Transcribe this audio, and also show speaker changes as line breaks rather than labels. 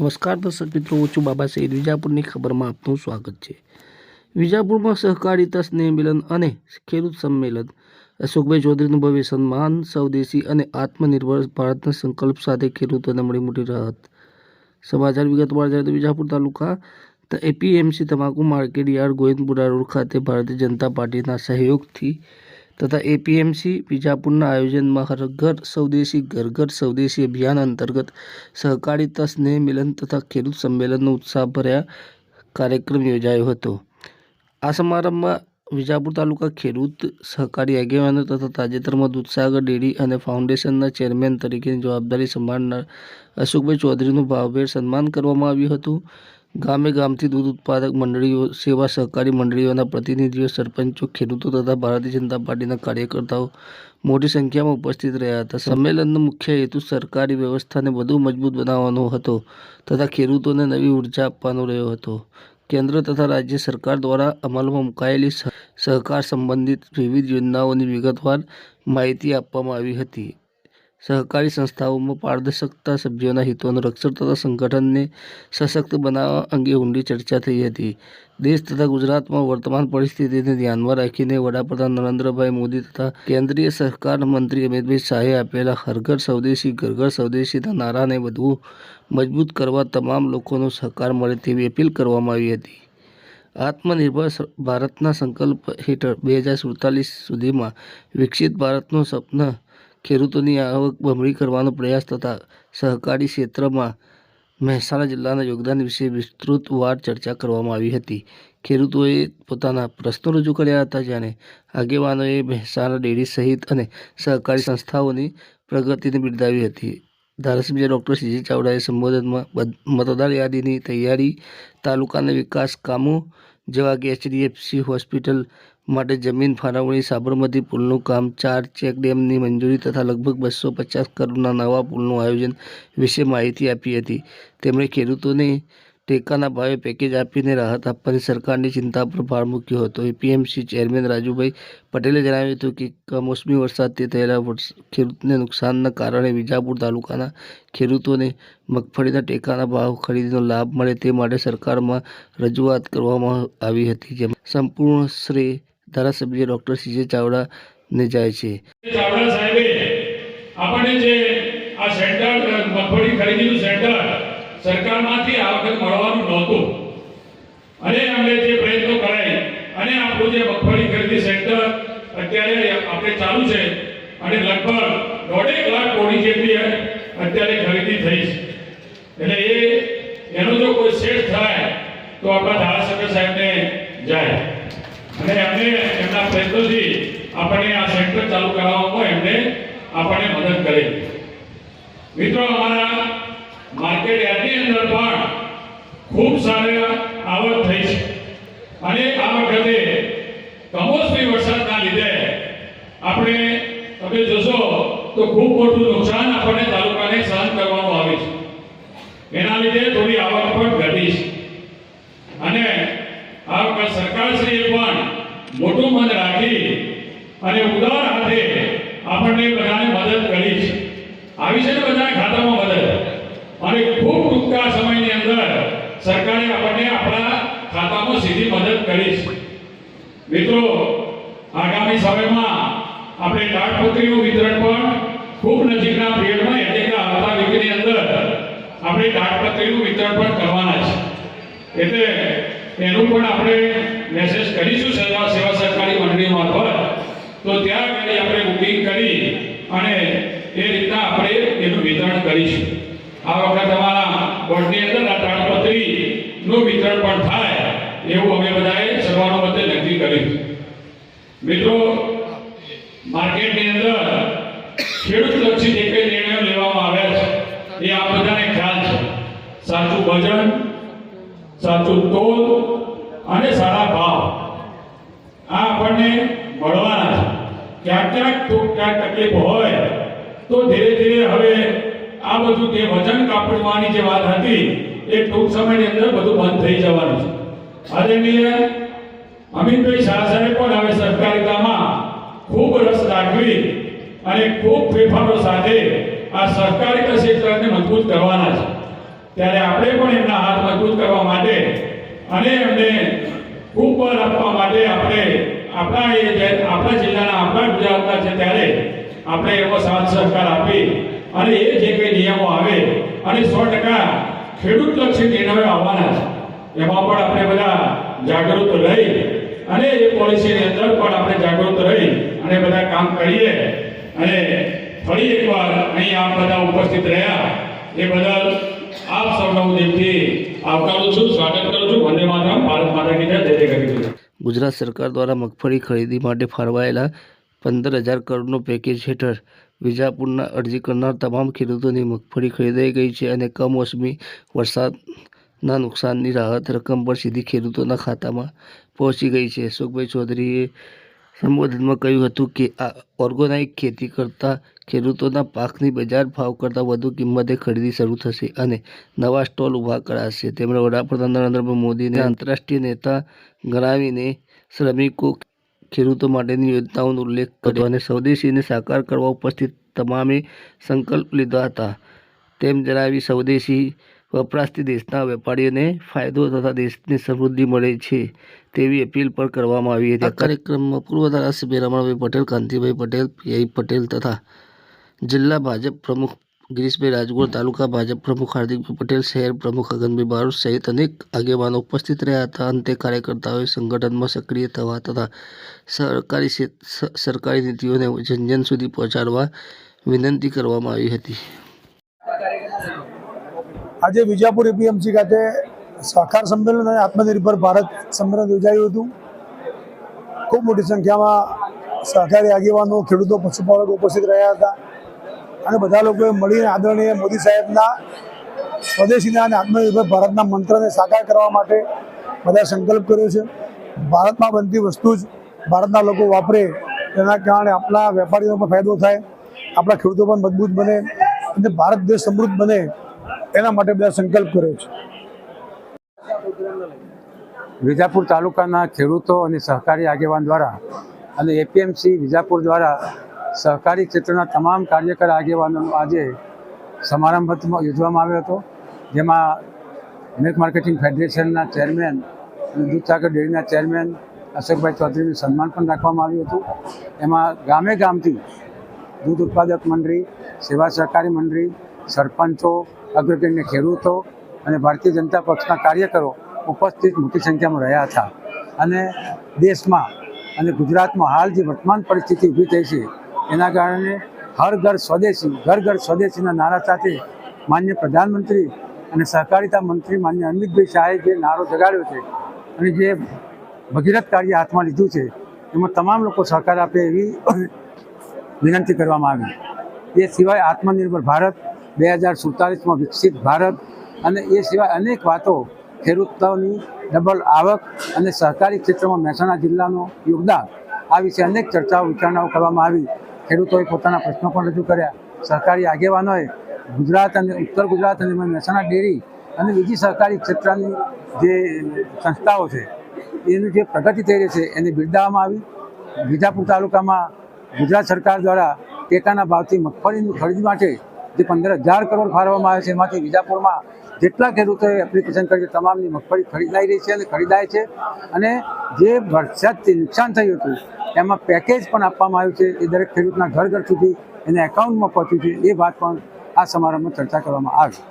નમસ્કાર દર્શક મિત્રો, હું છું બાબા સૈદ વિજાપુરની ખબરમાં આપનું સ્વાગત છે. વિજાપુરમાં સહકારિતા સ્નેહ અને ખેડૂત સંમેલન. અશોકભાઈ ચૌધરીનું ભવ્ય સન્માન, સ્વદેશી અને આત્મનિર્ભર ભારતના સંકલ્પ સાથે ખેડૂતોને મળી મોટી રાહત. સમાચાર વિગતવાર જાય તો વિજાપુર તાલુકા એપીએમસી તમાકુ માર્કેટ યાર્ડ ગોવિંદપુરા રોડ ખાતે ભારતીય જનતા પાર્ટીના સહયોગથી તથા એપીએમસી વિજાપુરના આયોજનમાં હર ઘર સ્વદેશી ઘર ઘર સ્વદેશી અભિયાન અંતર્ગત સહકારિતા સ્નેહ મિલન તથા ખેડૂત સંમેલનનો ઉત્સાહભર્યા કાર્યક્રમ યોજાયો હતો. આ સમારંભમાં વિજાપુર તાલુકા ખેડૂત સહકારી આગેવાનો તથા તાજેતરમાં દૂધસાગર ડેરી અને ફાઉન્ડેશનના ચેરમેન તરીકેની જવાબદારી સંભાળનાર અશોકભાઈ ચૌધરીનું ભાવભેર સન્માન કરવામાં આવ્યું હતું. ગામે ગામથી દૂધ ઉત્પાદક મંડળીઓ, સેવા સહકારી મંડળીઓના પ્રતિનિધિઓ, સરપંચો, ખેડૂતો તથા ભારતીય જનતા પાર્ટીના કાર્યકર્તાઓ મોટી સંખ્યામાં ઉપસ્થિત રહ્યા હતા. સંમેલનનો મુખ્ય હેતુ સરકારી વ્યવસ્થાને વધુ મજબૂત બનાવવાનો હતો તથા ખેડૂતોને નવી ઊર્જા આપવાનો રહ્યો હતો. કેન્દ્ર તથા રાજ્ય સરકાર દ્વારા અમલમાં મુકાયેલી સહ- સહકાર સંબંધિત વિવિધ યોજનાઓની વિગતવાર માહિતી આપવામાં આવી હતી. સહકારી સંસ્થાઓમાં પારદર્શકતા, સભ્યોના હિતોનું રક્ષણ તથા સંગઠનને સશક્ત બનાવવા અંગે ઊંડી ચર્ચા થઈ હતી. દેશ તથા ગુજરાતમાં વર્તમાન પરિસ્થિતિને ધ્યાનમાં રાખીને વડાપ્રધાન નરેન્દ્રભાઈ મોદી તથા કેન્દ્રીય સહકાર મંત્રી અમિતભાઈ શાહે આપેલા હરઘર સ્વદેશી ઘર ઘર સ્વદેશીના નારાને વધુ મજબૂત કરવા તમામ લોકોનો સહકાર મળે તેવી અપીલ કરવામાં આવી હતી. આત્મનિર્ભર ભારતના સંકલ્પ હેઠળ બે હજાર સુડતાલીસ સુધીમાં વિકસિત ભારતનું સપના ખેડૂતોની આવક બમણી કરવાનો પ્રયાસ તથા સહકારી ક્ષેત્રમાં મહેસાણા જિલ્લાના યોગદાન વિશે વિસ્તૃતવાર ચર્ચા કરવામાં આવી હતી. ખેડૂતોએ પોતાના પ્રશ્નો રજૂ કર્યા હતા, જ્યારે આગેવાનોએ મહેસાણા ડેરી સહિત અને સહકારી સંસ્થાઓની પ્રગતિને બિરદાવી હતી. ધારાસભ્ય ડૉક્ટર સીજી ચાવડાએ સંબોધનમાં મતદાર યાદીની તૈયારી, તાલુકાના વિકાસ કામો જેવા કે એચડીએફસી, હોસ્પિટલ માટે જમીન ફાળવણી સાબરમતી પુલનું કામ, ચાર ચેક ડેમની મંજૂરી તથા લગભગ બસો પચાસ કરોડના નવા પુલનું આયોજન વિશે માહિતી આપી હતી. તેમણે ખેડૂતોને ટેકાના ભાવે પેકેજ આપીને રાહત આપવાની સરકારની ચિંતા પર ભાર મૂક્યો હતો. એપીએમસી ચેરમેન રાજુભાઈ પટેલે જણાવ્યું હતું કે, કમોસમી વરસાદથી થયેલા ખેડૂતને નુકસાનના કારણે વિજાપુર તાલુકાના ખેડૂતોને મગફળીના ટેકાના ભાવ ખરીદીનો લાભ મળે તે માટે સરકારમાં રજૂઆત કરવામાં આવી હતી. જેમાં સંપૂર્ણ શ્રેય ધારાસભ્ય ડૉક્ટર સીજે ચાવડાને જાય છે.
ચાવડા સાહેબે આપણને જે આ સેન્ટર, મગફળી ખરીદીનું સેન્ટર સરકારમાંથી આ વખત મળવાનું નહોતું. અને અમને જે પ્રયત્નો કરાય અને આપણું જે મગફળી ખરીદી સેન્ટર અત્યારે આપણે ચાલુ છે અને લગભગ દોઢેક લાખ કોડી જેટલી અત્યારે ખરીદી થઈ છે. એટલે એ, એનો જો કોઈ સેટ થાય તો આપણા ધારાસભ્ય સાહેબને જાય. અને એમને એમના પ્રયત્નોથી આપણને આ સેન્ટર ચાલુ કરાવવામાં એમને આપણને મદદ કરી. મિત્રો, અમારા માર્કેટ યાર્ડની અંદર પણ ખૂબ સારી આવક થઈ છે. અને આ વખતે કમોસમી વરસાદના લીધે આપણે, તમે જોશો તો ખૂબ મોટું નુકસાન આપણને તાલુકાને સહન કરવામાં આવે છે. એના લીધે થોડી આવક પણ ઘટી છે અને આ વખત સરકારશ્રીએ પણ મોટું મન રાખી અને ઉદાર હાથે આપણને બધાને મદદ કરી છે. આવી છે ને બધાના ખાતામાં મદદ. અને ખૂબ ટૂંકા સમયની અંદર સરકારે આપણને આપણા ખાતામાં સીધી મદદ કરી છે. મિત્રો, આગામી સમયમાં આપણે દાળપત્રીનું વિતરણ પણ ખૂબ નજીકના પિરિયડમાં એટલે કે આવતા વીકની અંદર આપણે દાળપત્રીનું વિતરણ પણ કરવાના છે. એટલે એનું પણ આપણે મેસેજ કરીશું સેવા સેવા સરકારી મંડળી મારફત તો ત્યાં આગળ આપણે બુકિંગ કરી અને એ રીતના આપણે એનું વિતરણ કરીશું. આ વખત અમારા બોર્ડની અંદર આ તાડપત્રીનું વિતરણ પણ થાય એવું અમે બધાએ સર્વાનુમતે નક્કી કર્યું. મિત્રો, માર્કેટની અંદર ખેડૂત લક્ષી જે કંઈ નિર્ણયો લેવામાં આવ્યા છે, એ આ બધાને ખ્યાલ છે. સાચું વજન, સાચું તોલ અને સારા ભાવ આ આપણને મળવાના છે. ક્યાંક ક્યાંક તો ક્યાંક તકલીફ હોય, તો ધીરે ધીરે હવે આ બધું જે વજન કાપડવાની જે વાત હતી, એ ટૂંક સમયની અંદર બધું બંધ થઈ જવાનું છે. આદરણીય અમિતભાઈ શાહ સાહેબ પણ હવે સહકારિતામાં ખૂબ રસ રાખવી અને ખૂબ ફેરફારો સાથે આ સહકારિતા ક્ષેત્રને મજબૂત કરવાના છે. ત્યારે આપણે પણ એમના હાથ મજબૂત કરવા માટે અને એમને ખૂબ બળ આપવા માટે આપણે આપણા એ આપણા જિલ્લાના આપણા ગુજરાતના છે ત્યારે આપણે એવો સાથ સહકાર આપી અને એ જે કંઈ નિયમો આવે અને સો ટકા ખેડૂત લક્ષી નિર્ણયો આવવાના છે. એમાં પણ આપણે બધા જાગૃત રહી અને એ પોલિસીની અંદર પણ આપણે જાગૃત રહી અને બધા કામ કરીએ અને ફરી એકવાર અહીં આપ બધા ઉપસ્થિત રહ્યા એ બદલ આપ સૌનો હું દિલથી આવકારું છું, સ્વાગત કરું છું. વંદે માતરમ. ભારત માતા કી જય. જય કરી
ગુજરાત સરકાર દ્વારા મગફળી ખરીદી માટે ફાળવાયેલા પંદર હજાર કરોડનું પેકેજ હેઠળ વિજાપુરના અરજી કરનાર તમામ ખેડૂતોની મગફળી ખરીદાઈ ગઈ છે અને કમોસમી વરસાદના નુકસાનની રાહત રકમ પણ સીધી ખેડૂતોના ખાતામાં પહોંચી ગઈ છે. અશોકભાઈ ચૌધરીએ સંબોધનમાં કહ્યું હતું કે આ ઓર્ગોનાઇક ખેતી કરતા ખેડૂતોના પાકની બજાર ભાવ કરતાં વધુ કિંમતે ખરીદી શરૂ થશે અને નવા સ્ટોલ ઊભા કરાશે. તેમણે વડાપ્રધાન નરેન્દ્ર મોદીને આંતરરાષ્ટ્રીય નેતા ગણાવીને શ્રમિકો, ખેડૂતો માટેની યોજનાઓનો ઉલ્લેખ કર્યો અને સ્વદેશીને સાકાર કરવા ઉપસ્થિત તમામે સંકલ્પ લીધા હતા. તેમ જણાવી સ્વદેશી વપરાશથી દેશના વેપારીઓને ફાયદો તથા દેશને સમૃદ્ધિ મળે છે તેવી અપીલ પણ કરવામાં આવી હતી. આ કાર્યક્રમમાં પૂર્વ ધારાસભ્ય રમણભાઈ પટેલ, કાંતિભાઈ પટેલ, પીઆઈ પટેલ તથા જિલ્લા ભાજપ પ્રમુખ ગિરીશભાઈ રાજગોર, તાલુકા ભાજપ પ્રમુખ હાર્દિકભાઈ પટેલ, શહેર પ્રમુખ અગનભાઈ બારોટ સહિત અનેક આગેવાનો ઉપસ્થિત રહ્યા હતા. અંતે કાર્યકર્તાઓએ સંગઠનમાં સક્રિય થવા તથા સરકારી સરકારી નીતિઓને જનજન સુધી પહોંચાડવા વિનંતી કરવામાં આવી હતી.
આજે વિજાપુર એપીએમસી ખાતે સહકાર સંમેલન અને આત્મનિર્ભર ભારત સંમેલન યોજાયું હતું. ખૂબ મોટી સંખ્યામાં સહકારી આગેવાનો, ખેડૂતો, પશુપાલકો ઉપસ્થિત રહ્યા હતા અને બધા લોકોએ મળીને આદરણીય મોદી સાહેબના સ્વદેશીના અને આત્મનિર્ભર ભારતના મંત્રને સાકાર કરવા માટે બધા સંકલ્પ કર્યો છે. ભારતમાં બનતી વસ્તુ જ ભારતના લોકો વાપરે, તેના કારણે આપણા વેપારીઓ પણ ફાયદો થાય, આપણા ખેડૂતો પણ મજબૂત બને અને ભારત દેશ સમૃદ્ધ બને. એના માટે બધા સંકલ્પ કર્યો છે.
વિજાપુર તાલુકાના ખેડૂતો અને સહકારી આગેવાન દ્વારા અને એપીએમસી વિજાપુર દ્વારા સહકારી ક્ષેત્રના તમામ કાર્યકર આગેવાનોનો આજે સમારંભ યોજવામાં આવ્યો હતો. જેમાં મિલ્ક માર્કેટિંગ ફેડરેશનના ચેરમેન અને દૂધસાગર ડેરીના ચેરમેન અશોકભાઈ ચૌધરીનું સન્માન પણ રાખવામાં આવ્યું હતું. એમાં ગામે ગામથી દૂધ ઉત્પાદક મંડળી, સેવા સહકારી મંડળી, સરપંચો અગ્રગણ્ય ખેડૂતો અને ભારતીય જનતા પક્ષના કાર્યકરો ઉપસ્થિત મોટી સંખ્યામાં રહ્યા હતા. અને દેશમાં અને ગુજરાતમાં હાલ જે વર્તમાન પરિસ્થિતિ ઊભી થઈ છે, એના કારણે હર ઘર સ્વદેશી, ઘર ઘર સ્વદેશીના નારા સાથે માન્ય પ્રધાનમંત્રી અને સહકારિતા મંત્રી માન્ય અમિતભાઈ શાહે જે નારો જગાડ્યો છે અને જે ભગીરથ કાર્ય હાથમાં લીધું છે, એમાં તમામ લોકો સહકાર આપે એવી વિનંતી કરવામાં આવી. એ સિવાય આત્મનિર્ભર ભારત બે હજાર સુડતાલીસમાં વિકસિત ભારત અને એ સિવાય અનેક વાતો ખેડૂતોની ડબલ આવક અને સહકારી ક્ષેત્રમાં મહેસાણા જિલ્લાનું યોગદાન આ વિશે અનેક ચર્ચાઓ, વિચારણાઓ કરવામાં આવી. ખેડૂતોએ પોતાના પ્રશ્નો પણ રજૂ કર્યા. સહકારી આગેવાનોએ ગુજરાત અને ઉત્તર ગુજરાત અને મહેસાણા ડેરી અને બીજી સહકારી ક્ષેત્રની જે સંસ્થાઓ છે, એની જે પ્રગતિ થઈ રહી છે, એને બિરદાવવામાં આવી. વિજાપુર તાલુકામાં ગુજરાત સરકાર દ્વારા ટેકાના ભાવથી મગફળીની ખરીદી માટે જે પંદર હજાર કરોડ ફાળવવામાં આવે છે, એમાંથી વિજાપુરમાં જેટલા ખેડૂતોએ એપ્લિકેશન કરી છે, તમામની મગફળી ખરીદાઈ રહી છે અને ખરીદાય છે. અને જે વરસાદથી નુકસાન થયું હતું, એમાં પેકેજ પણ આપવામાં આવ્યું છે. એ દરેક ખેડૂતના ઘર ઘર સુધી એને એકાઉન્ટમાં પહોંચ્યું છે. એ વાત પણ આ સમારંભમાં ચર્ચા કરવામાં આવી.